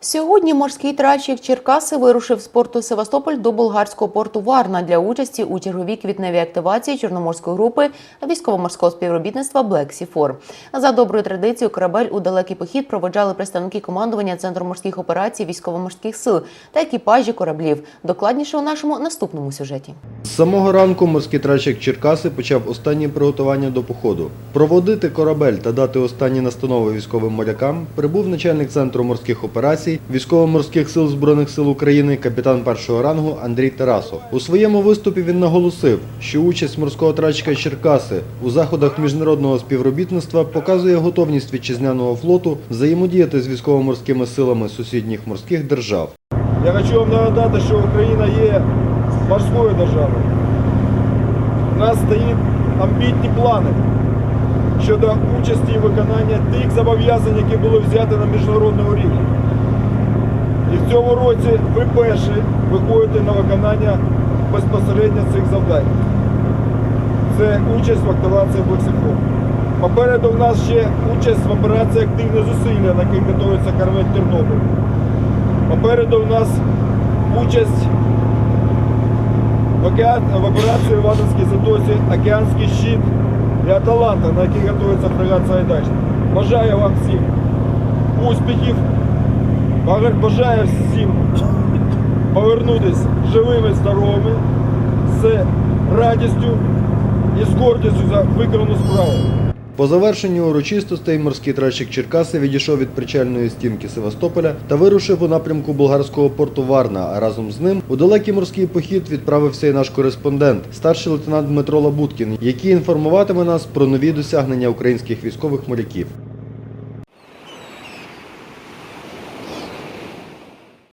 Сьогодні морський тральщик Черкаси вирушив з порту Севастополь до болгарського порту Варна для участі у черговій квітневій активації Чорноморської групи військово-морського співробітництва Black Sea 4 За доброю традицією корабель у далекий похід проводжали представники командування Центру морських операцій військово-морських сил та екіпажі кораблів. Докладніше у нашому наступному сюжеті. З самого ранку морський тральщик Черкаси почав останні приготування до походу. Проводити корабель та дати останні настанови військовим морякам прибув начальник центру морських операцій військово-морських сил збройних сил України, капітан першого рангу Андрій Тарасов. У своєму виступі він наголосив, що участь морського тральщика Черкаси у заходах міжнародного співробітництва показує готовність вітчизняного флоту взаємодіяти з військово-морськими силами сусідніх морських держав. Я хочу вам нагадати, що Україна є морською державою. У нас стоїть амбітні плани щодо участі і виконання тих зобов'язань, які були взяті на міжнародному рівні. І в цьому році ви перші виходите на виконання безпосередньо цих завдань. Це участь в активації Блексифон. Попереду в нас ще участь в операції активне зусилля, на яких готується корвет Тернопіль. Попереду в нас участь в, океан, в операції в Івановській затоці Океанський щит і Аталанта, на який готується фрегат Сайдач. Бажаю вам всім успіхів. Бажаю всім повернутися живими, здоровими, з радістю і з гордістю за виконану справу. По завершенню урочистостей морський тральщик Черкаси відійшов від причальної стінки Севастополя та вирушив у напрямку болгарського порту Варна. А разом з ним у далекий морський похід відправився і наш кореспондент, старший лейтенант Дмитро Лабуткін, який інформуватиме нас про нові досягнення українських військових моряків.